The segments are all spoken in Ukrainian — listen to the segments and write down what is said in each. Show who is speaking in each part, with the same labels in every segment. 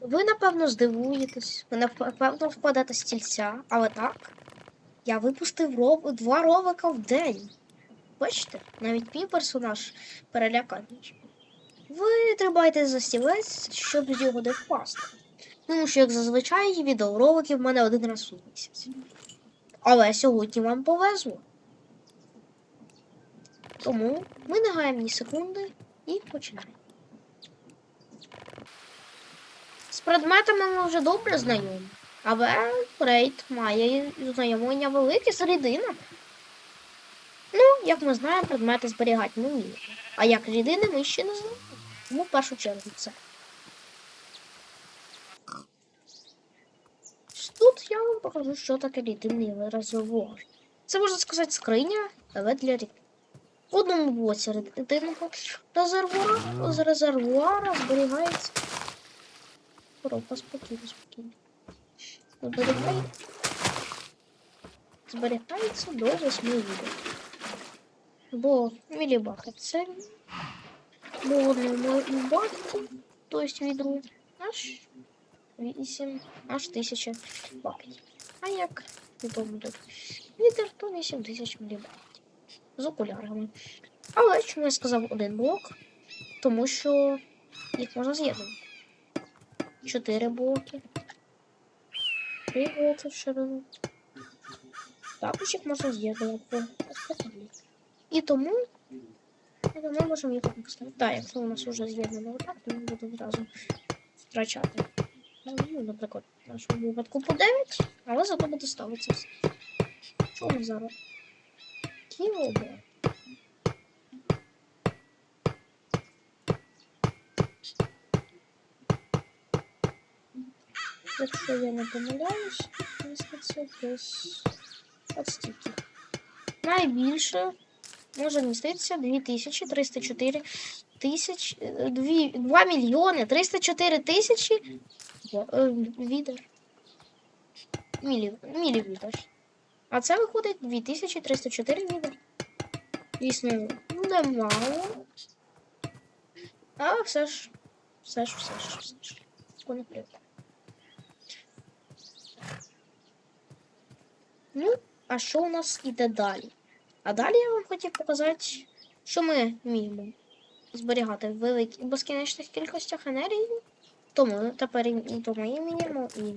Speaker 1: Ви, напевно, здивуєтесь, ви, напевно, впадете з стільця, але так. Я випустив ров... два ровика в день. Бачите, навіть мій персонаж переляканий. Ви тримаєте за стілець, щоб з нього не впасти. Тому що, як зазвичай, відеоролики в мене один раз у місяць. Але сьогодні вам повезло. Тому ми не гаємо ні секунди і починаємо. Предметами ми вже добре знайомі, але рейд має знайомлення велике з рідинами. Ну, як ми знаємо, предмети зберігати не вміємо. А як рідини ми ще не знаємо. Тому в першу чергу це. Тут я вам покажу, що таке рідинний резервуар. Це можна сказати скриня, але для рідин. В одному боці рідинного резервуара, з резервуара зберігається. Коробка спокійно, спокійно. Зберігає... Зберігається до 8 відео. Бо мілібаха це в одному баці, тобто відру, аж 8, аж 1000 баків. А як відомо тут вітер, то 8000 мілібаків. З окулярами. Але чому я сказав один блок? Тому що їх можна з'єднувати. Чотири блоки. Три блоки в ширину. Також їх можна з'єднувати. І тому і тому можемо їх поставити. Так, якщо у нас вже з'єднано отак, то ми будемо одразу втрачати. Ну, наприклад, в нашому випадку по 9, але зато буде ставитися все. Що ми зараз? Кіло. Якщо я не помиляюсь, міститься десь от стільки. Найбільше може міститися 2304 тисяч, 2, 2 мільйони 304 тисячі е, відер. Мілі, мілівідер. А це виходить 2304 відер. Дійсно, ну, немало. Але все ж, все ж, все ж, все ж. Коли Ну, а що у нас іде далі? А далі я вам хотів показати, що ми вміємо зберігати в великих безкінечних кількостях енергії. Тому тепер і тому і вміємо і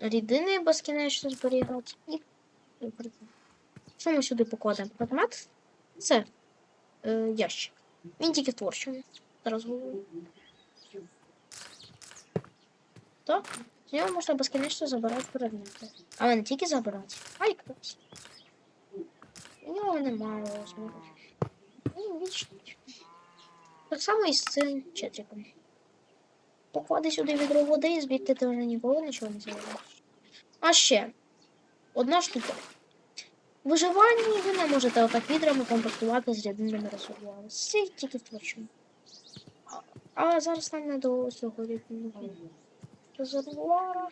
Speaker 1: рідини безкінечно зберігати. І, і. Що ми сюди покладемо? Предмет це е, ящик. Він тільки в творчому. Зараз говорю. Так? З можна безкінечно забирати предмети. Але не тільки забирати, а й красти. У нього немає розміру. Він вічний. Так само і з цим четриком. Поклади сюди відро води і звідти ти вже ніколи нічого не забереш. А ще одна штука. В виживанні ви не можете отак відрами комплектувати з рядинними резервуарами. Це тільки в. А- зараз нам не до цього рядинного резервуара,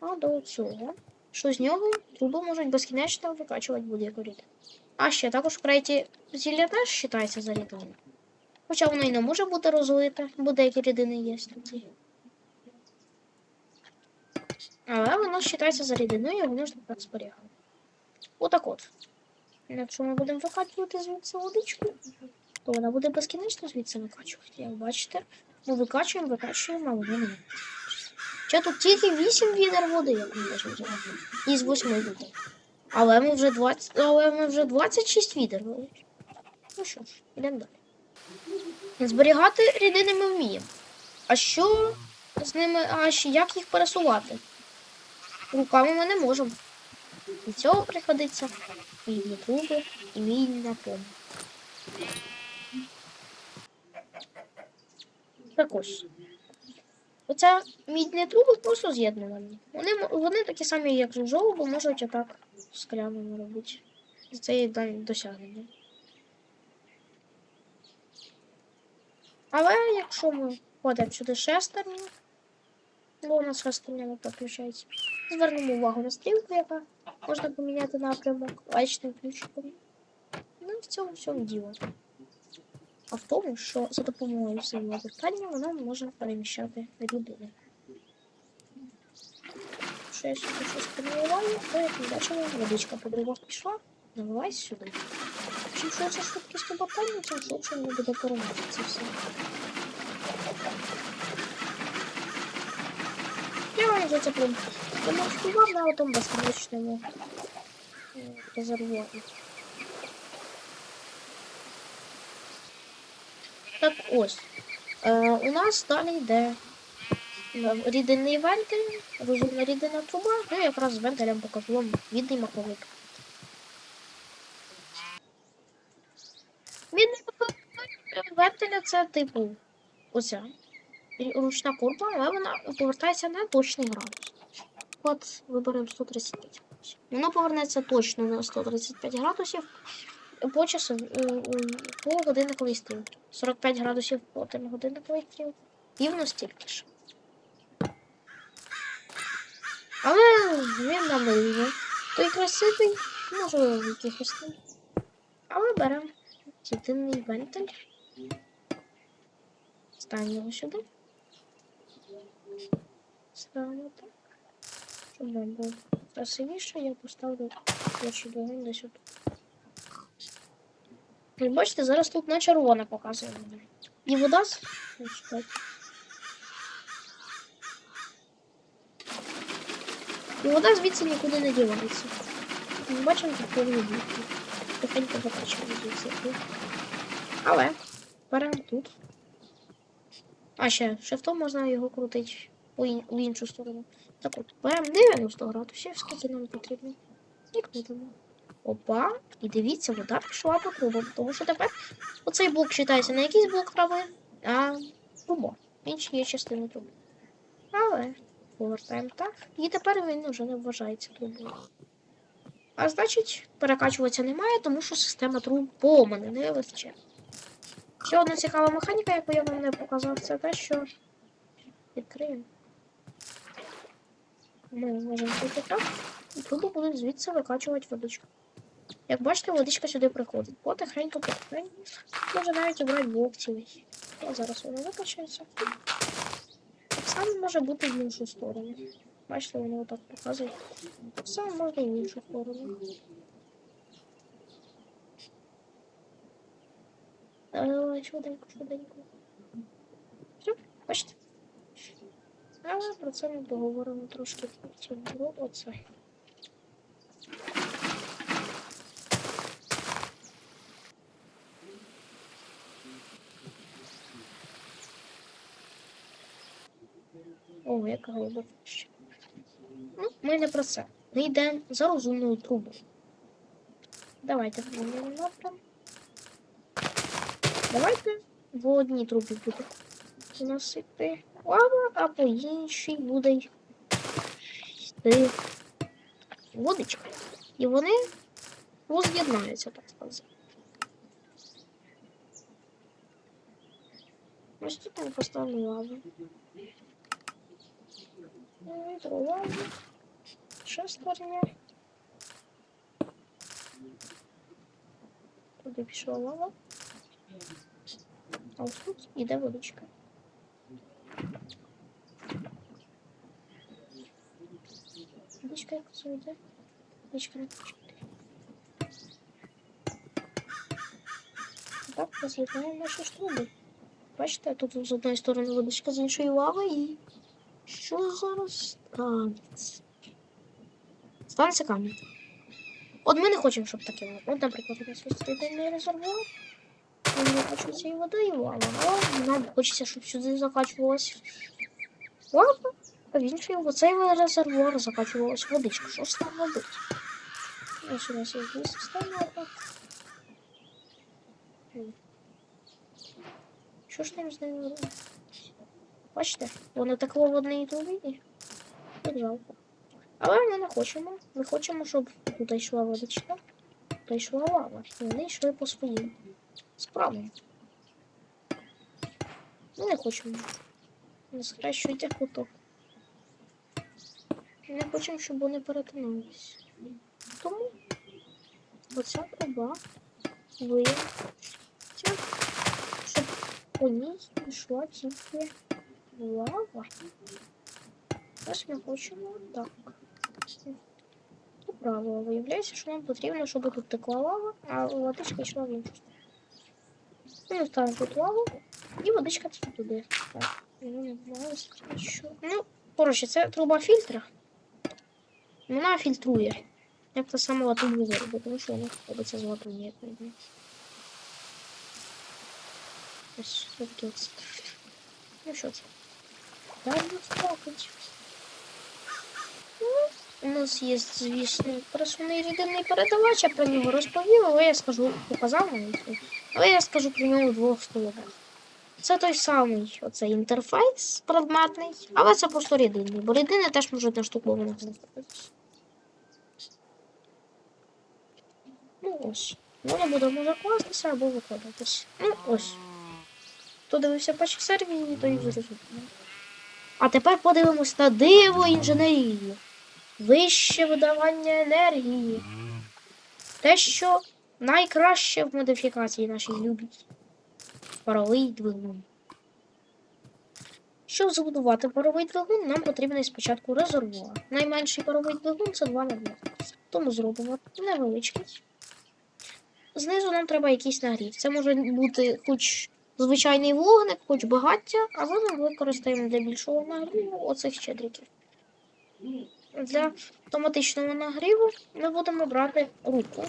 Speaker 1: а до цього. Що з нього труби можуть безкінечно викачувати будь-яку рідину. А ще також в креті зілля теж вважається за рідину. Хоча воно і не може бути розлите, бо деякі рідини є. Але воно вважається за рідиною, і воно ж так зберігає. Отак от. Якщо ми будемо викачувати звідси водичку, то вона буде безкінечно звідси викачувати. Як бачите, ми викачуємо, викачуємо, а воно не. Ще тут тільки 8 відер води, як ми можемо зробити. Із 8 відер. Але ми вже 20, але ми вже 26 відер вилили. Ну що ж, йдемо далі. Зберігати рідини ми вміємо. А що з ними, а як їх пересувати? Руками ми не можемо. Для цього приходиться мідні труби і мідна помпа. Так ось. Оце мідні труби просто з'єднувані. Вони, вони такі самі, як жовжово, бо можуть отак з скляними робити. Це є досягнення. Але якщо ми входимо сюди шестерню, бо у нас шестерня не підключається, звернемо увагу на стрілку, яка можна поміняти напрямок лайчним ключиком. Ну, в цьому всьому діло. А в тому, що за допомогою сильного питання вона може переміщати людину. Якщо я сюди щось помалюваю, то як ми бачимо, водичка по дрова пішла, наливай сюди. Чим швидше швидкість обертання, тим швидше воно буде переносити це все. Я вам зацеплю. Демонстрував на тому безконечному е, резервуарі. Так ось. Е, у нас далі йде рідинний вентиль, розумна рідина труба, ну якраз з вентилем покажу вам відний маковик. Відний маковик вентиля це типу оця ручна курба, але вона повертається на точний градус. От виберемо 135 градусів. Воно повернеться точно на 135 градусів по часу е, по годинниковій стрілці. 45 градусів по годинниковій стрілці. Рівно стільки ж. Але він нам не. Той красивий, можливо, якихось там. Але беремо єдиний вентиль. Ставимо його сюди. Ставимо так. Щоб нам було красивіше, я поставлю десь тут. Ви бачите, зараз тут на червоне показує мені. І вода. І вода звідси нікуди не дівається. Ми бачимо тут повні дірки. Тихенько закачуємо звідси. Але беремо тут. А ще шифтом можна його крутити у іншу сторону. Так от, беремо 90 градусів, скільки нам потрібно. І крутимо. Опа, і дивіться, вода пішла по трубам, тому що тепер оцей блок вважається не якийсь блок трави, а труба. Інші є частини труби. Але повертаємо так. І тепер він вже не вважається трубою. А значить, перекачуватися немає, тому що система труб помане, не величезна. Ще одна цікава механіка, яку я вам не показав, це те, що відкриємо. Ми можемо тут так, і труби будуть звідси викачувати водичку. Як бачите, водичка сюди приходить. Потихеньку, потихеньку. Може навіть обрати блок цілий. Зараз воно викачається. Так може бути в іншу сторону. Бачите, воно отак показує. Так само можна в іншу сторону. Швиденько, швиденько. Все, бачите? Але про це ми поговоримо трошки оце. Яка глибока. Ну, ми не про це. Ми йдемо за розумною трубою. Давайте змінимо напрям. Давайте в одній трубі буде йти лава, а по іншій буде йти водичка. І вони воз'єднаються, так сказати. Ось тут я поставлю лаву. Лаву. Ще створення. Туди пішла лава. А ось тут іде водичка. Водичка якось йде. Водичка не хоче. Так, роз'єднаємо наші штуби. Бачите, тут з одної сторони водичка, з іншої лава і. Що зараз станеться? Станеться камінь. От ми не хочемо, щоб таке було. От, наприклад, у нас ось єдиний резервуар. Мені хочеться і вода, і лава. Але нам хочеться, щоб сюди закачувалась лава, а в інший в оцей резервуар закачувалась водичка. Що ж там робити? Ось у нас є дві системи. Що ж там з ними робити? Бачите, воно текло в одній трубі. Як жалко. Але ми не хочемо. Ми хочемо, щоб тут йшла водичка, тут йшла лава. І вони йшли по своїм справам. Ми не хочемо. Не схрещуйте куток. Не хочемо, щоб вони перетиналися. Тому оця труба виявиться по ній йшла тільки лава. Зараз ми хочемо так. Це правило. Виявляється, що нам потрібно, щоб тут текла лава, а водичка йшла в іншу сторону. Ми ставимо тут лаву, і водичка туди. Так. Ну. Ну, коротше, це труба фільтра. Вона фільтрує. Як та сама трубу виробити, тому що вона робиться з. Ось ось. Ну що це? Далі стакать. Ну, у нас є, звісно, пересувний рідинний передавач, я про нього розповів, але я скажу, показав навіть, але я скажу про нього в двох словах. Це той самий оцей інтерфейс предметний, але це просто рідинний, бо рідини теж можуть наштуковано знаходитися. Ну ось. Вони будемо закластися або викладатись. Ну ось. Хто дивився перші серії, то і зрозумів. А тепер подивимось на диво інженерії. Вище видавання енергії. Те, що найкраще в модифікації нашій любій. Паровий двигун. Щоб збудувати паровий двигун, нам потрібен спочатку резервуар. Найменший паровий двигун це 2 на 2. Тому зробимо невеличкий. Знизу нам треба якийсь нагрів. Це може бути хоч звичайний вогник, хоч багаття, але ми використаємо для більшого нагріву оцих щедриків. Для автоматичного нагріву ми будемо брати руку,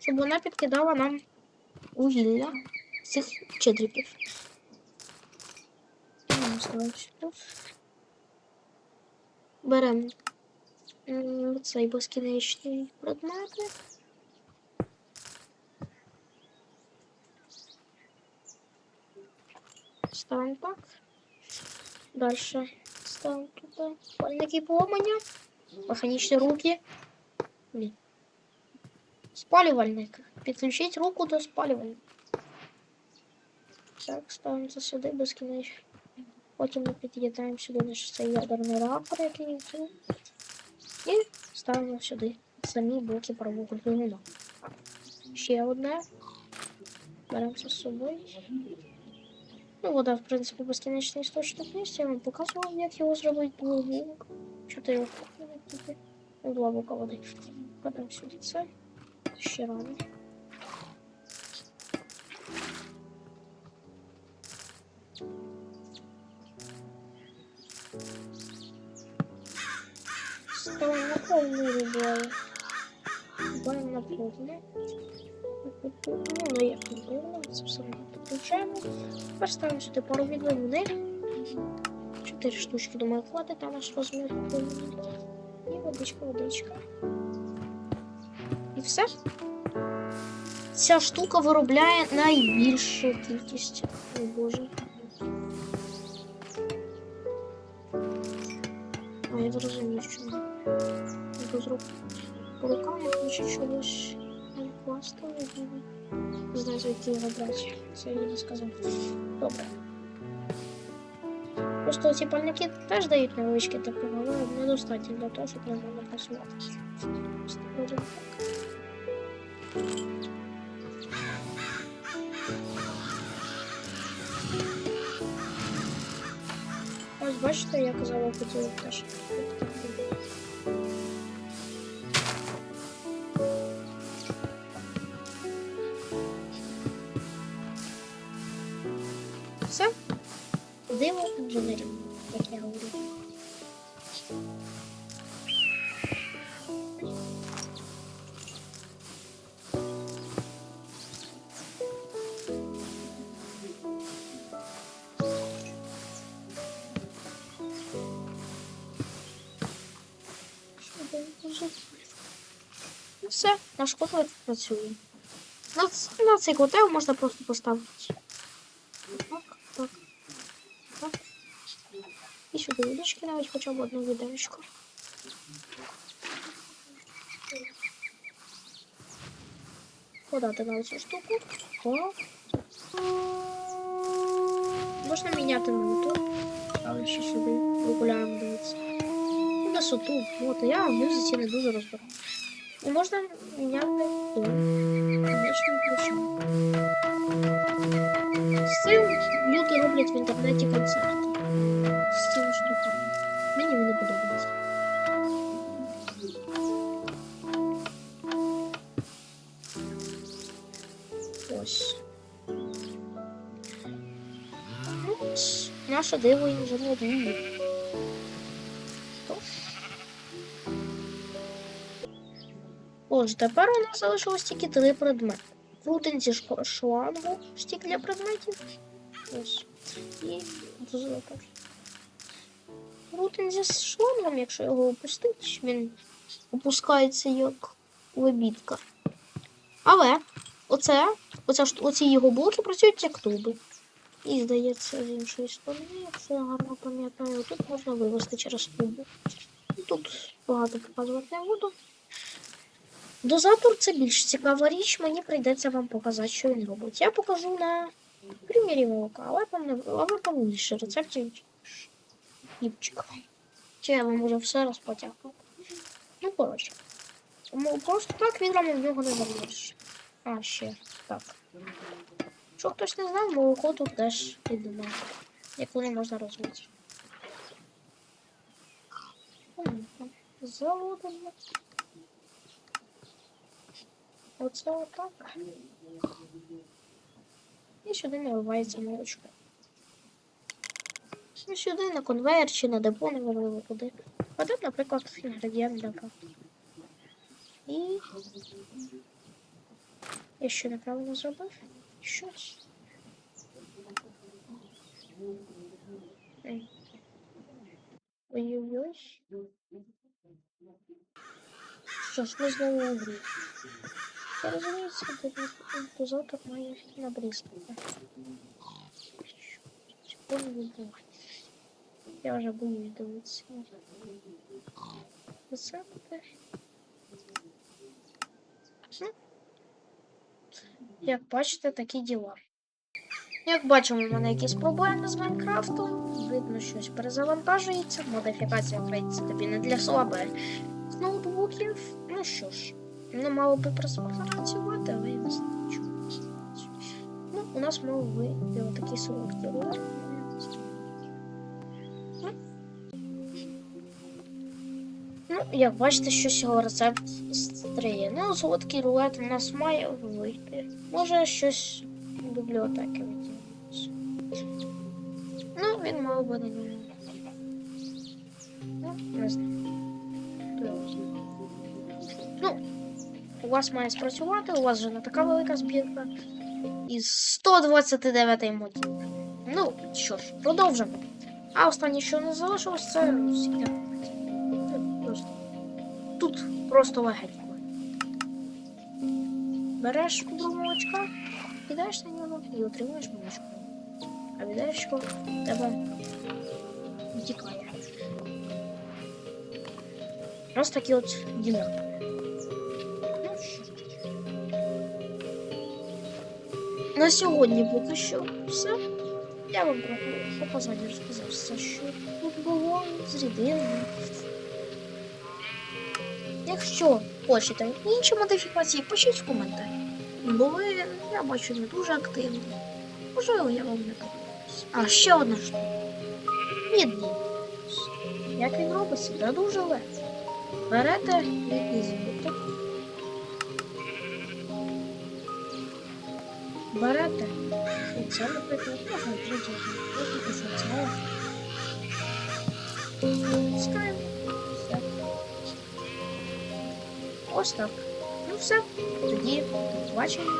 Speaker 1: щоб вона підкидала нам вугілля цих щедриків. Беремо цей безкінечний предмет. Ставимо так. Дальше ставимо туди пальники поламання. Механічні руки. Ні. Спалювальник. Підключіть руку до спалювальника. Так, ставимо це сюди безкінечно. Потім ми під'єднаємо сюди наш цей ядерний реактор, який тут. І ставимо сюди самі блоки двигуна. Ще одне. Беремо з собою. Ну, вода, в принципі, безкінечний істочник місця. Я вам показував, як його зробити двигун. Чотири тільки. Ну, два бока води. Кладемо сюди це. Ще рано. Ставимо на повну рибою. Ставимо на повну. Ну, ну, як повну, це все одно підключаємо. Тепер ставимо сюди пару відливини. Чотири штучки, думаю, хватить на наш розмір. І водичка, водичка. І все. Ця штука виробляє найбільшу кількість. О боже. А я зрозумів, що я зроблю по рукам, я хочу чогось класти. Не знаю, звідки його брати. Це я не сказав. Добре. Просто ці пальники теж дають невеличкі тепло, але недостатньо для того, щоб нормально працювати. Робимо так. Ось бачите, я казала, хотіла теж. Ну все, наш котел працює. На, на цей котел можна просто поставити. Так, так, так. І сюди водички навіть хоча б одну відерочку. Подати на цю штуку. О. Можна міняти на але ще сюди регулярно дивитися. Ну, Висоту, от я в музиці не дуже розбираю. І можна міняти. Конечно, ключом. З цим люди роблять в інтернеті концерти. З цими штуками. Мені вони подобаються. Ось. Ну, наше диво інженерії. Отже, тепер у нас залишилось тільки три предмети. Крутинці шко- шлангу, стік для предметів. Ось. І дозатор. Крутинці з шлангом, якщо його опустити, він опускається як лебідка. Але оце, оце, оці його блоки працюють як туби. І здається, з іншої сторони, якщо я гарно пам'ятаю, тут можна вивести через тубу. Тут багато показувати не буду. Дозатор це більш цікава річ, мені прийдеться вам показати, що він робить. Я покажу на примірі молока, але там не але там рецептів хлібчика. Чи я вам уже все розпотякав. Ну, коротше. Просто так відрами в нього не залиш. А, ще так. Що хтось не знав, молоко тут теж відомо. Як вони можна розвити. Заводимо. Оце отак. І сюди наливається молочко. І сюди на конвейер чи на депо не важливо куди. Кладемо, наприклад, інгредієнт для кафе. І. Я що неправильно зробив? Щось. Ой-ой-ой. Що ж, ми знову грі. Я розумію, це дозатор має набризкати. Чого не відбувається? Я вже боюсь дивитися. Рецепти. Як бачите, такі діла. Як бачимо, у мене якісь проблеми з Майнкрафтом. Видно, щось перезавантажується. Модифікація прийдеться тобі не для слабе з ноутбуків. Ну що ж, не мало би працювати, але я не знаю, чому. Ну, у нас мав вийти отакий солодкий рулет. Ну. Ну, як бачите, щось його рецепт стриє. Ну, солодкий рулет у нас має вийти. Може, щось в бібліотеки виділиться. Ну, він мав би не дуже. Ну, не знаю. Ну, вас має спрацювати, у вас вже не така велика збірка. Із 129 модів. Ну, що ж, продовжимо. А останнє, що не залишилось, це просто. Тут просто легенько. Береш молочка, кидаєш на нього і отримуєш молочко. А відеречко в тебе втікає. Ось такі от діла. На сьогодні поки що все. Я вам про показання розказав все, що тут було з рідиною. Якщо хочете інші модифікації, пишіть в коментарі. Були, я бачу, не дуже активні. Можливо, я вам не подобаюсь. А, ще одна штука. Відлік. Як він робиться? Да дуже легко. Берете літній збуток. Берете оце, наприклад, можна взяти, можна оце. Пускаємо. Все. Ось так. Ну все. Тоді до побачення.